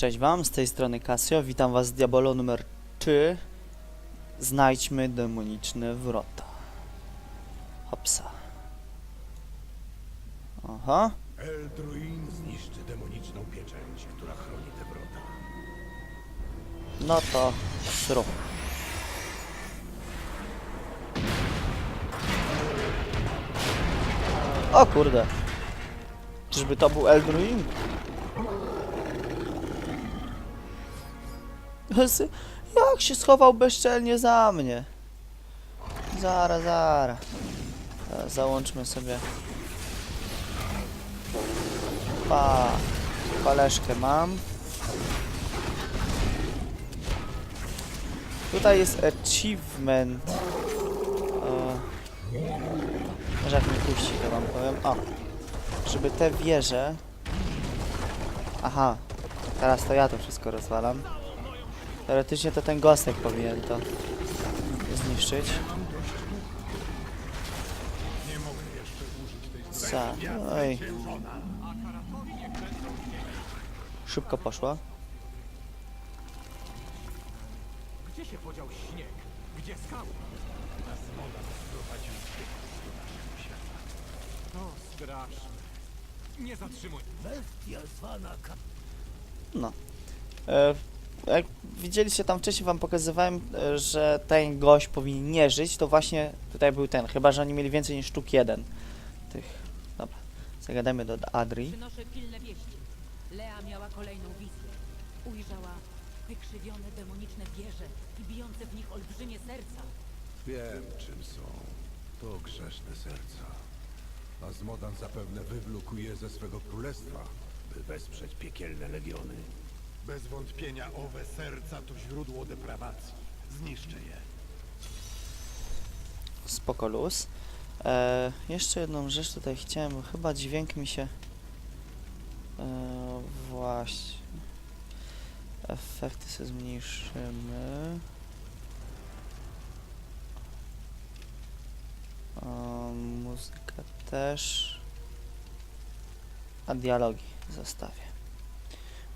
Cześć Wam, z tej strony Casio, witam Was z Diabolo numer 3. Znajdźmy demoniczne wrota. Hopsa. Aha, Eldruin zniszczy demoniczną pieczęć, która chroni te wrota. no to. O kurde. Czyżby to był Eldruin? Jak się schował bezczelnie za mnie? Zara, zara. Załączmy sobie. Pa. Koleżkę mam. Tutaj jest achievement. Może jak mi puści, to wam powiem. O. Żeby te wieże... Aha. Teraz to ja to wszystko rozwalam. Teoretycznie to ten gostek powinien to zniszczyć. Za. Oj. Szybko poszło. Gdzie się podział śnieg? Gdzie skały? To straszne. Nie zatrzymuj. Bestia zwana No. E, jak widzieliście tam wcześniej, wam pokazywałem, e, że ten gość powinien nie żyć, to właśnie tutaj był ten. Chyba, że oni mieli więcej niż sztuk jeden tych. Dobra. Zagadajmy do Adri. Przynoszę pilne wieści. Lea miała kolejną wizję. Ujrzała wykrzywione demoniczne wieże i bijące w nich olbrzymie serca. Wiem, czym są. To grzeszne serca. A Zmodan zapewne wywlókł je ze swego królestwa, by wesprzeć piekielne legiony. Bez wątpienia owe serca to źródło deprawacji. Zniszczę je. Spoko luz. E, jeszcze jedną rzecz tutaj chciałem, bo chyba dźwięk mi się... E, właśnie. Efekty sobie zmniejszymy. O, muzyka też. A dialogi zostawię.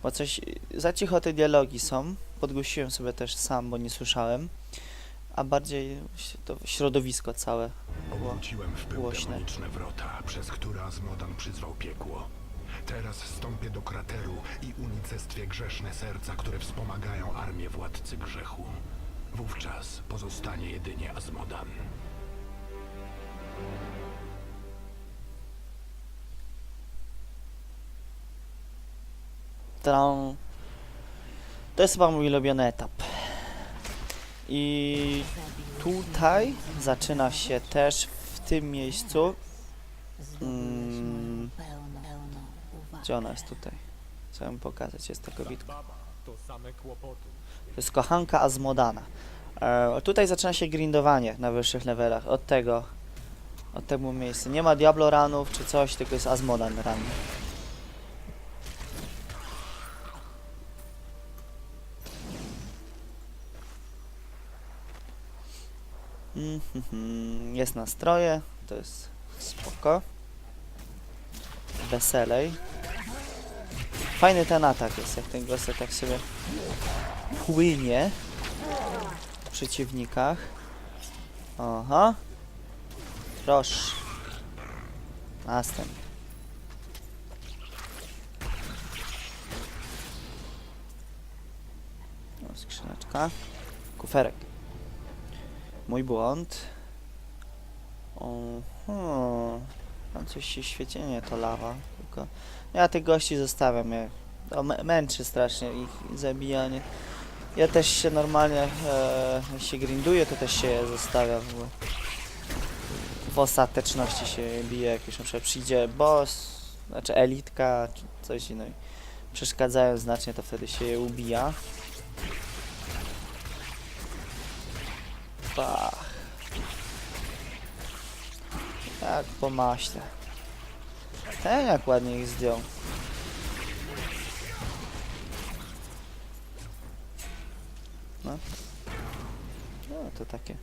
Bo coś... Za cicho te dialogi są. Podgłosiłem sobie też sam, bo nie słyszałem. A bardziej to środowisko całe było. Obróciłem w pył głośne. demoniczne wrota, przez które Azmodan przyzwał piekło. Teraz wstąpię do krateru i unicestwię grzeszne serca, które wspomagają armię władcy grzechu. Wówczas pozostanie jedynie Azmodan. To jest chyba mój ulubiony etap. I tutaj zaczyna się też w tym miejscu. Mm, gdzie ona jest tutaj? Ją pokazać, jest to kobitka. To jest kochanka Azmodana. E, tutaj zaczyna się grindowanie na wyższych levelach. Od tego. Od tego miejsca. Nie ma Diablo ranów czy coś, tylko jest Azmodan ran. Jest nastroje, to jest spoko. Weselej. Fajny ten atak jest, jak ten gość tak sobie płynie w przeciwnikach. Aha. Proszę. Następny. O, skrzyneczka. Kuferek. Mój błąd. Oho. Tam coś się świecienie to lawa. Tylko ja tych gości zostawiam. Ja, to mę- męczy strasznie ich zabijanie. Ja też się normalnie, e, jak się grinduje, to też się je zostawia. Bo w ostateczności się bije, jak już na przykład przyjdzie boss, znaczy elitka, czy coś innego. Przeszkadzają znacznie, to wtedy się je ubija. Pach. Jak po maśle. Ten jak ładnie ich zdjął. No. No to takie.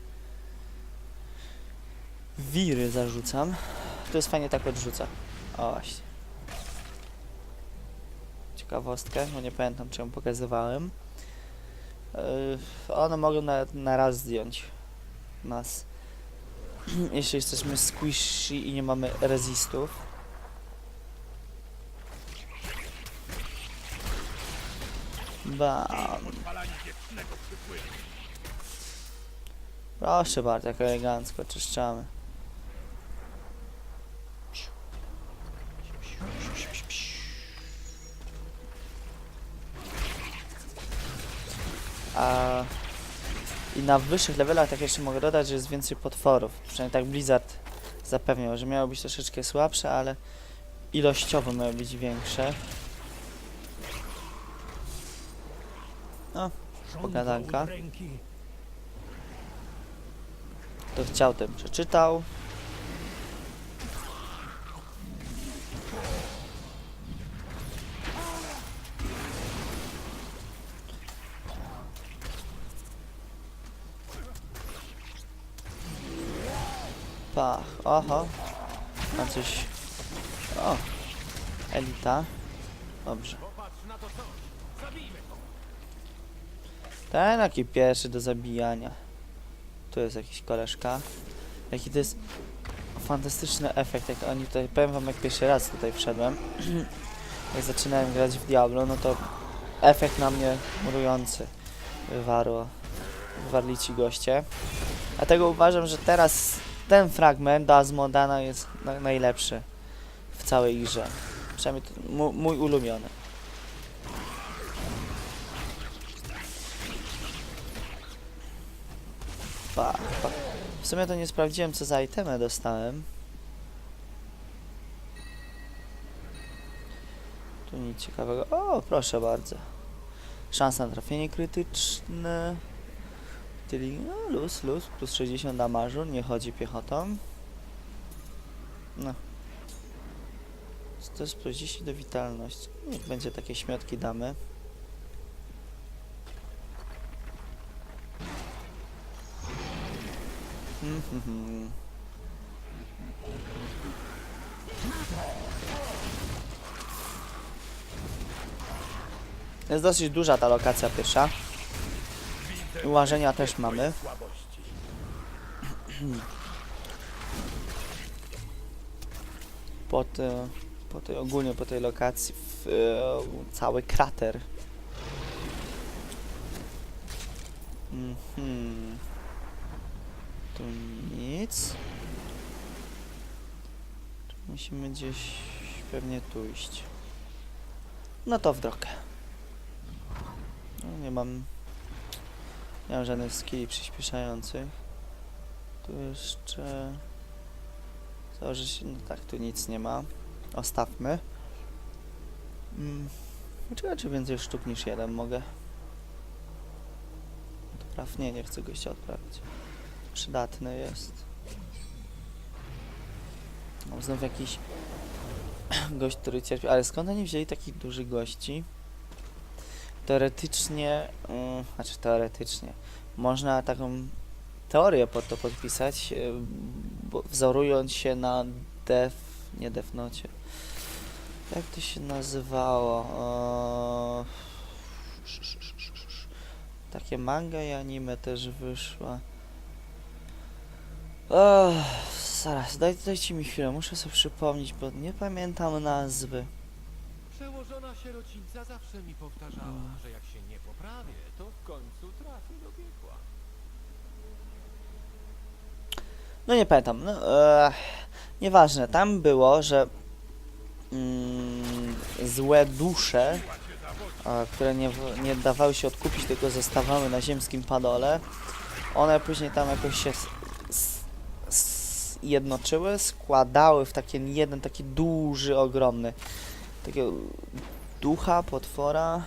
Wiry zarzucam. To jest fajnie tak odrzuca. O właśnie. ciekawostkę, bo nie pamiętam czy ją pokazywałem. Yy, one mogą nawet na raz zdjąć nas. Jeśli jesteśmy squishy i nie mamy resistów. Bam. Proszę bardzo, jak elegancko czyszczamy. A i na wyższych levelach tak jeszcze mogę dodać, że jest więcej potworów. Przynajmniej tak Blizzard zapewniał, że miało być troszeczkę słabsze, ale ilościowo miały być większe. No, pogadanka. Kto chciał, ten przeczytał. Pach, oho. Ma coś... O! Elita. Dobrze. Ten taki pierwszy do zabijania. Tu jest jakiś koleżka. Jaki to jest fantastyczny efekt, jak oni tutaj, powiem wam jak pierwszy raz tutaj wszedłem. jak zaczynałem grać w Diablo, no to efekt na mnie murujący wywarło. Wywarli ci goście. Dlatego uważam, że teraz ten fragment do Azmodana jest na najlepszy w całej grze. Przynajmniej mój ulubiony. Pa, pa. W sumie to nie sprawdziłem co za itemy dostałem. Tu nic ciekawego. O, proszę bardzo. Szansa na trafienie krytyczne. Czyli no, luz, luz, plus 60 damażu, nie chodzi piechotą. No. To jest plus 10 do witalności. Niech będzie takie śmiotki damy. Jest dosyć duża ta lokacja pierwsza. Ułażenia też mamy. Po, te, po tej ogólnie po tej lokacji w, e, cały krater. Mhm. Tu nic. Musimy gdzieś pewnie tu iść. No to w drogę. No, nie mam nie mam żadnych skilli przyspieszających. Tu jeszcze... Założę się... No tak, tu nic nie ma. Ostawmy. Mm. Ciekawe, czy więcej sztuk niż jeden mogę. Odpraw? Nie, nie chcę gościa odprawić. Przydatny jest. Mam znów jakiś gość, który cierpi. Ale skąd oni wzięli takich dużych gości? Teoretycznie, mm, znaczy teoretycznie, można taką teorię pod to podpisać, bo wzorując się na Def, nie Defnocie. Jak to się nazywało? Takie manga i anime też wyszła. Oh, zaraz, daj, dajcie mi chwilę, muszę sobie przypomnieć, bo nie pamiętam nazwy. Przełożona sierocińca zawsze mi powtarzała, że jak się nie poprawię, to w końcu trafię do piekła. No nie pamiętam. No, e, nieważne, tam było, że mm, złe dusze, e, które nie, w- nie dawały się odkupić, tylko zostawały na ziemskim padole, one później tam jakoś się s, s, s, jednoczyły, składały w taki jeden taki duży, ogromny takiego ducha, potwora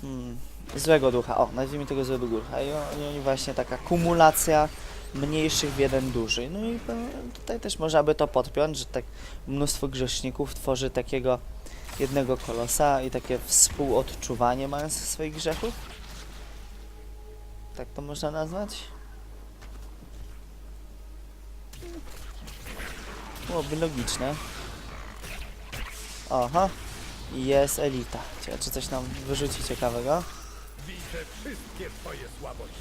hmm, złego ducha, o, nazwijmy tego złego ducha i oni, właśnie taka kumulacja mniejszych w jeden duży. No i tutaj też można by to podpiąć, że tak mnóstwo grzeszników tworzy takiego jednego kolosa i takie współodczuwanie mając swoich grzechów. Tak to można nazwać? Byłoby logiczne. Aha, I jest elita. Cie- Czy coś nam wyrzuci ciekawego? Widzę wszystkie twoje słabości.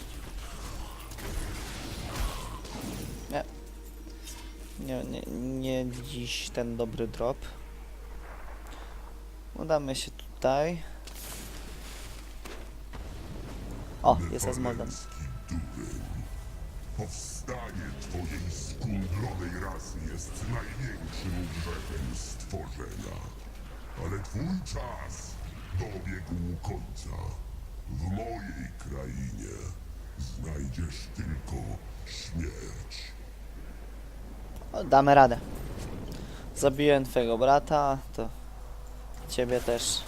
Nie, nie, nie dziś ten dobry drop. Udamy się tutaj. O, jest Asmodem. Powstanie twojej skundlonej rasy jest największym grzechem stworzenia. Ale twój czas dobiegł końca. W mojej krainie znajdziesz tylko śmierć. Damy radę. Zabiłem twojego brata, to ciebie też.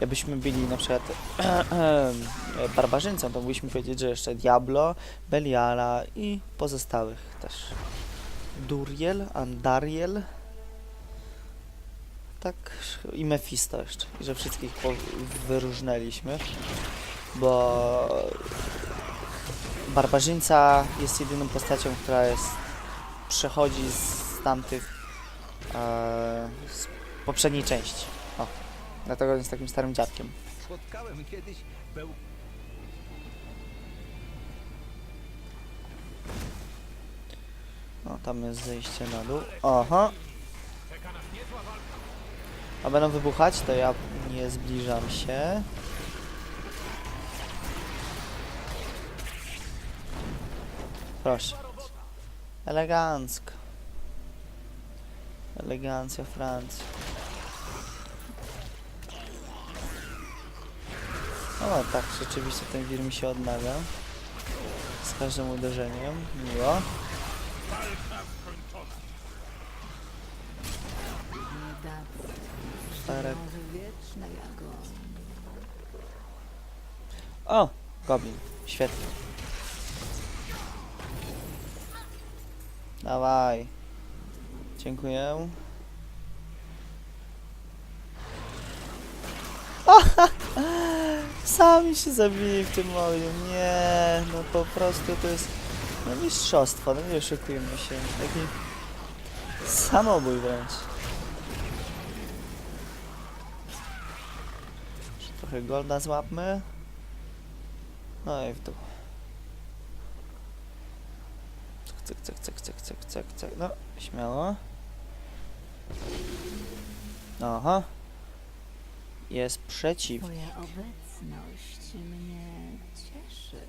Jakbyśmy byli na przykład barbarzyńcą, to mogliśmy powiedzieć, że jeszcze Diablo, Beliala i pozostałych też. Duriel, Andariel. Tak, i Mephisto jeszcze. I że wszystkich wyróżnęliśmy. Bo barbarzyńca jest jedyną postacią, która jest przechodzi z tamtych e, z poprzedniej części. Dlatego jest takim starym dziadkiem. Spotkałem kiedyś beł... O, tam jest zejście na dół. Aha. A będą wybuchać, to ja nie zbliżam się. Proszę. Elegancko. Elegancja Francji. O, tak, rzeczywiście ten wir mi się odnawia. Z każdym uderzeniem. Miło. Agonii. O! Goblin. Świetnie. Dawaj. Dziękuję. Sami się zabili w tym moim. Nie, no po prostu to jest no mistrzostwo, no nie oszukujmy się. Taki samobój wręcz. Trochę golda złapmy. No i w dół. Cyk, cyk, cyk, cyk, cyk, cyk, cyk. No, śmiało. Aha. Jest przeciw. Obecność mnie cieszy.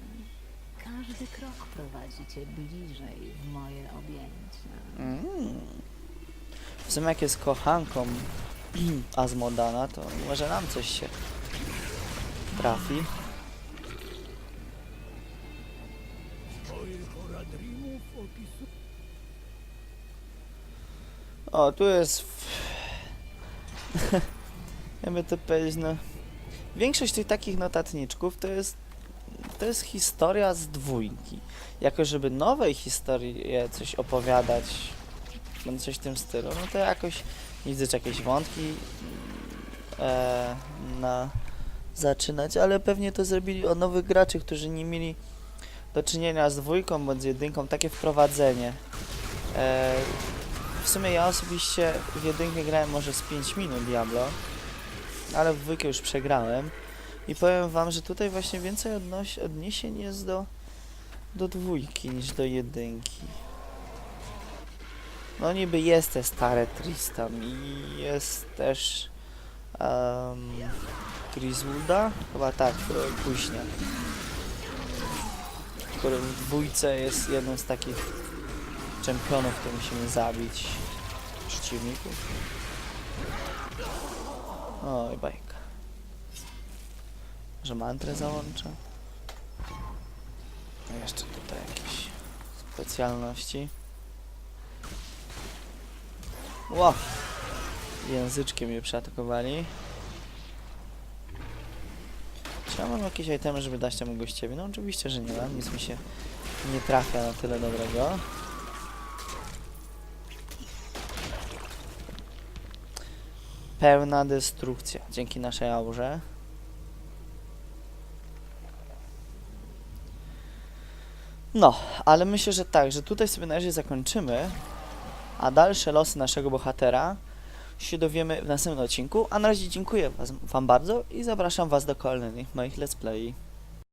Każdy krok prowadzi cię bliżej w moje objęcia. Mm. W sumie jak jest kochanką Azmodana, to może nam coś się trafi. O, tu jest... Jakby to powiedzieć, no... Większość tych takich notatniczków to jest... To jest historia z dwójki. Jako żeby nowej historii coś opowiadać, no coś w tym stylu, no to jakoś widzę jakieś wątki e, na zaczynać, ale pewnie to zrobili o nowych graczy, którzy nie mieli do czynienia z dwójką bądź z jedynką, takie wprowadzenie. E, w sumie ja osobiście w jedynkę grałem może z 5 minut Diablo, ale w dwójkę już przegrałem i powiem wam, że tutaj właśnie więcej odnoś, odniesień jest do, do dwójki niż do jedynki. No niby jest te stare Tristan i jest też um, chyba tak, który później. Który w dwójce jest jedną z takich czempionów, które musimy zabić przeciwników. Oj, bajka. Że mantrę załączę. A jeszcze tutaj jakieś specjalności. Ło! Języczkiem mnie przeatakowali. Czy ja mam jakieś itemy, żeby dać temu gościowi? No oczywiście, że nie mam. Nic mi się nie trafia na tyle dobrego. Pełna destrukcja dzięki naszej aurze. No, ale myślę, że tak, że tutaj sobie na razie zakończymy, a dalsze losy naszego bohatera się dowiemy w następnym odcinku. A na razie dziękuję was, Wam bardzo i zapraszam Was do kolejnych moich let's play.